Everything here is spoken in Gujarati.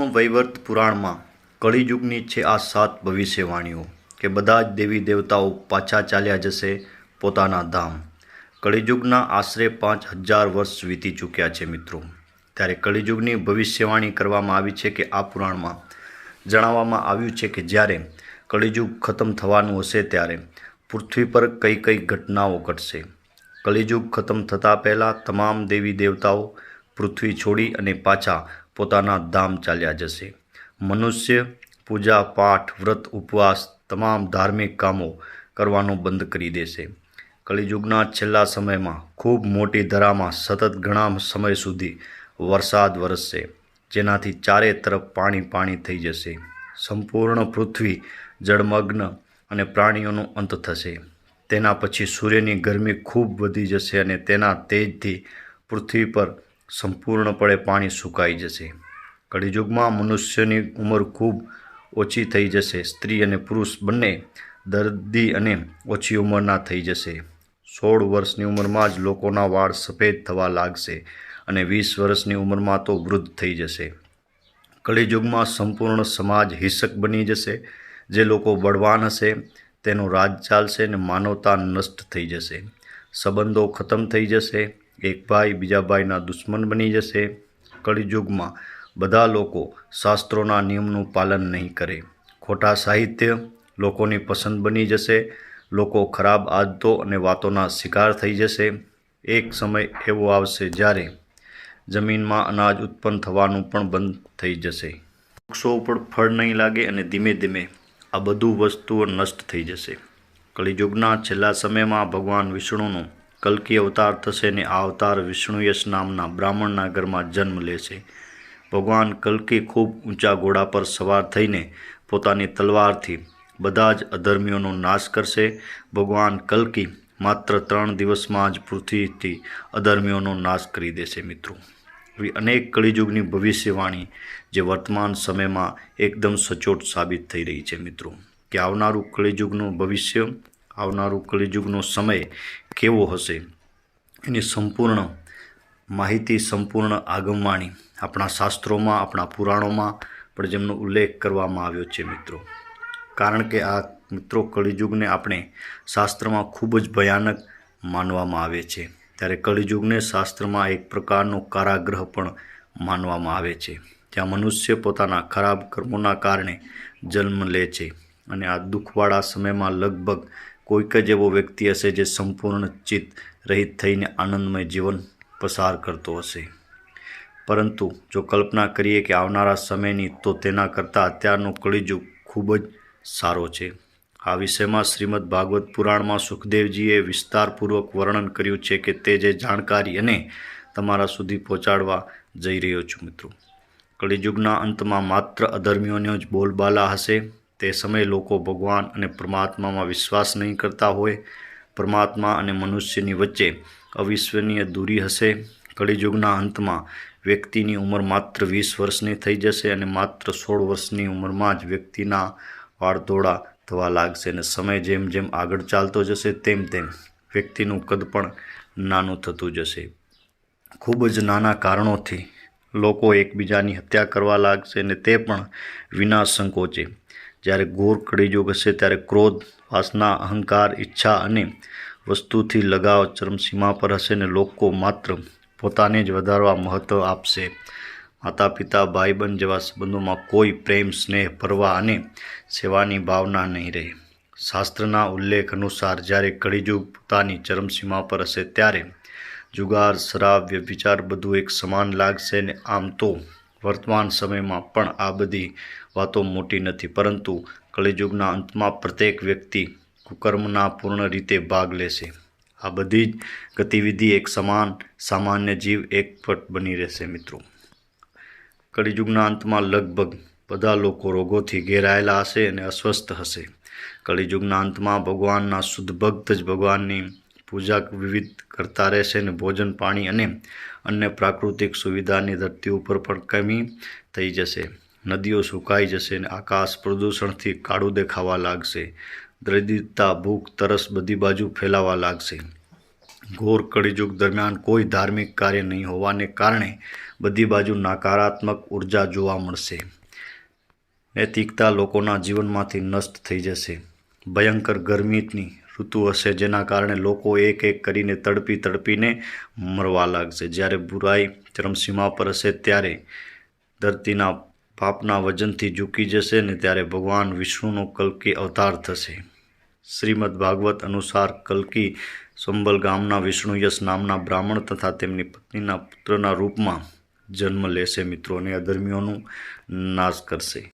બ્રહ્મવૈવર્ત પુરાણમાં કળિયુગની છે આ સાત ભવિષ્યવાણીઓ કે બધા જ દેવી દેવતાઓ પાછા ચાલ્યા જશે પોતાના ધામ. કળિયુગના આશરે પાંચ હજાર વર્ષ વીતી ચૂક્યા છે મિત્રો. ત્યારે કળિયુગની ભવિષ્યવાણી કરવામાં આવી છે કે આ પુરાણમાં જણાવવામાં આવ્યું છે કે જ્યારે કળિયુગ ખતમ થવાનું હશે ત્યારે પૃથ્વી પર કઈ કઈ ઘટનાઓ ઘટશે. કળિયુગ ખતમ થતાં પહેલાં તમામ દેવી દેવતાઓ પૃથ્વી છોડી અને પાછા પોતાના ધામ ચાલ્યા જશે. મનુષ્ય, પૂજા, પાઠ, વ્રત, ઉપવાસ તમામ ધાર્મિક કામો કરવાનું બંધ કરી દેશે. કલિયુગના છેલ્લા સમયમાં ખૂબ મોટી ધરામાં સતત ઘણા સમય સુધી વરસાદ વરસશે, જેનાથી ચારે તરફ પાણી પાણી થઈ જશે. સંપૂર્ણ પૃથ્વી, જળમગ્ન અને પ્રાણીઓનો અંત થશે. તેના પછી સૂર્યની ગરમી ખૂબ વધી જશે અને તેના તેજથી પૃથ્વી પર સંપૂર્ણપણે પાણી સુકાઈ જશે. કળિયુગમાં મનુષ્યની ઉંમર ખૂબ ઓછી થઈ જશે. સ્ત્રી અને પુરુષ બંને દર્દી અને ઓછી ઉંમરના થઈ જશે. સોળ વર્ષની ઉંમરમાં જ લોકોના વાળ સફેદ થવા લાગશે અને વીસ વર્ષની ઉંમરમાં તો વૃદ્ધ થઈ જશે. કળિયુગમાં સંપૂર્ણ સમાજ હિંસક બની જશે. જે લોકો બળવાન હશે, તેનો રાજ ચાલશે અને માનવતા નષ્ટ થઈ જશે. સંબંધો ખતમ થઈ જશે. એક ભાઈ બીજા ભાઈના દુશ્મન બની જશે. કળિયુગમાં બધા લોકો શાસ્ત્રોના નિયમનું પાલન નહીં કરે. ખોટા સાહિત્ય લોકોની પસંદ બની જશે. લોકો ખરાબ આદતો અને વાતોના શિકાર થઈ જશે. એક સમય એવો આવશે જ્યારે જમીનમાં અનાજ ઉત્પન્ન થવાનું પણ બંધ થઈ જશે. વૃક્ષો ઉપર ફળ નહીં લાગે અને ધીમે ધીમે આ બધું વસ્તુઓ નષ્ટ થઈ જશે. કળિયુગના છેલ્લા સમયમાં ભગવાન વિષ્ણુનો કલ્કી અવતાર થશે ને આ અવતાર વિષ્ણુયશ નામના બ્રાહ્મણના ઘરમાં જન્મ લેશે. ભગવાન કલ્કી ખૂબ ઊંચા ઘોડા પર સવાર થઈને પોતાની તલવારથી બધા જ અધર્મીઓનો નાશ કરશે. ભગવાન કલ્કી માત્ર ત્રણ દિવસમાં જ પૃથ્વીથી અધર્મીઓનો નાશ કરી દેશે મિત્રો. એવી અનેક કળિયુગની ભવિષ્યવાણી જે વર્તમાન સમયમાં એકદમ સચોટ સાબિત થઈ રહી છે મિત્રો. કે આવનારું કળિયુગનું ભવિષ્ય, આવનારું કળિયુગનો સમય કેવો હશે? એની સંપૂર્ણ માહિતી, સંપૂર્ણ આગમવાણી આપણા શાસ્ત્રોમાં, આપણા પુરાણોમાં પણ જેમનો ઉલ્લેખ કરવામાં આવ્યો છે મિત્રો. કારણ કે આ મિત્રો કળિયુગને આપણે શાસ્ત્રમાં ખૂબ જ ભયાનક માનવામાં આવે છે. ત્યારે કળિયુગને શાસ્ત્રમાં એક પ્રકારનો કારાગ્રહ પણ માનવામાં આવે છે. ત્યાં મનુષ્ય પોતાના ખરાબ કર્મોના કારણે જન્મ લે છે અને આ દુઃખવાળા સમયમાં લગભગ કોઈક જ એવો વ્યક્તિ હશે જે સંપૂર્ણ ચિત્ત રહિત થઈને આનંદમય જીવન પસાર કરતો હશે. પરંતુ જો કલ્પના કરીએ કે આવનારા સમયની, તો તેના કરતાં અત્યારનો કળિયુગ ખૂબ જ સારો છે. આ વિષયમાં શ્રીમદ ભાગવત પુરાણમાં સુખદેવજીએ વિસ્તારપૂર્વક વર્ણન કર્યું છે કે તે જે જાણકારી અને તમારા સુધી પહોંચાડવા જઈ રહ્યો છું મિત્રો. કળિયુગના અંતમાં માત્ર અધર્મીઓનો જ બોલબાલા હશે. તે સમયે લોકો ભગવાન અને પરમાત્મામાં વિશ્વાસ નહીં કરતા હોય. પરમાત્મા અને મનુષ્યની વચ્ચે અવિશ્વનીય દૂરી હશે. કળીયુગના અંતમાં વ્યક્તિની ઉંમર માત્ર વીસ વર્ષની થઈ જશે અને માત્ર સોળ વર્ષની ઉંમરમાં જ વ્યક્તિના વાળધોળા થવા લાગશે અને સમય જેમ જેમ આગળ ચાલતો જશે તેમ તેમ વ્યક્તિનું કદ પણ નાનું થતું જશે. ખૂબ જ નાના કારણોથી લોકો એકબીજાની હત્યા કરવા લાગશે અને તે પણ વિના સંકોચે જ્યારે ઘોર કળિયુગ હશે ત્યારે ક્રોધ, વાસના, અહંકાર, ઈચ્છા અને વસ્તુથી લગાવ ચરમસીમા પર હશે ને લોકો માત્ર પોતાને જ વધારવા મહત્ત્વ આપશે. માતા પિતા ભાઈબંધ જેવા સંબંધોમાં કોઈ પ્રેમ, સ્નેહ, પરવા અને સેવાની ભાવના નહીં રહે. શાસ્ત્રના ઉલ્લેખ અનુસાર જ્યારે કળિયુગ પોતાની ચરમસીમા પર હશે ત્યારે જુગાર શરાબ વ્યભિચાર બધું એક સમાન લાગશે ને આમ તો વર્તમાન સમયમાં પણ આ બધી વાતો મોટી નથી. પરંતુ કળિયુગના અંતમાં પ્રત્યેક વ્યક્તિ કુકર્મના પૂર્ણ રીતે ભાગ લેશે. આ બધી જ ગતિવિધિ એક સમાન સામાન્ય જીવ એકપટ બની રહેશે મિત્રો. કળિયુગના અંતમાં લગભગ બધા લોકો રોગોથી ઘેરાયેલા હશે અને અસ્વસ્થ હશે. કળિયુગના અંતમાં ભગવાનના શુદ્ધ ભક્ત જ ભગવાનની પૂજા વિવિધ કરતા રહેશે અને ભોજન, પાણી અને અન્ય પ્રાકૃતિક સુવિધાની ધરતી ઉપર પણ કમી થઈ જશે. નદીઓ સુકાઈ જશે અને આકાશ પ્રદૂષણથી કાળું દેખાવા લાગશે. દરિદ્રતા, ભૂખ, તરસ બધી બાજુ ફેલાવા લાગશે. ઘોર કળિયુગ દરમિયાન કોઈ ધાર્મિક કાર્ય નહીં હોવાને કારણે બધી બાજુ નકારાત્મક ઊર્જા જોવા મળશે. નૈતિકતા લોકોના જીવનમાંથી નષ્ટ થઈ જશે. ભયંકર ગરમીની ઋતુ હશે, જેના કારણે લોકો એક એક કરીને તડપી તડપીને મરવા લાગશે. જ્યારે બુરાઈ ચરમસીમા પર હશે, ત્યારે ધરતીના પાપના વજનથી ઝૂકી જશે ને ત્યારે ભગવાન વિષ્ણુનો કલ્કી અવતાર થશે. શ્રીમદ ભાગવત અનુસાર કલ્કી સંબલ ગામના વિષ્ણુયશ નામના બ્રાહ્મણ તથા તેમની પત્નીના પુત્રના રૂપમાં જન્મ લેશે. મિત્રો અને અધર્મીઓનું નાશ કરશે.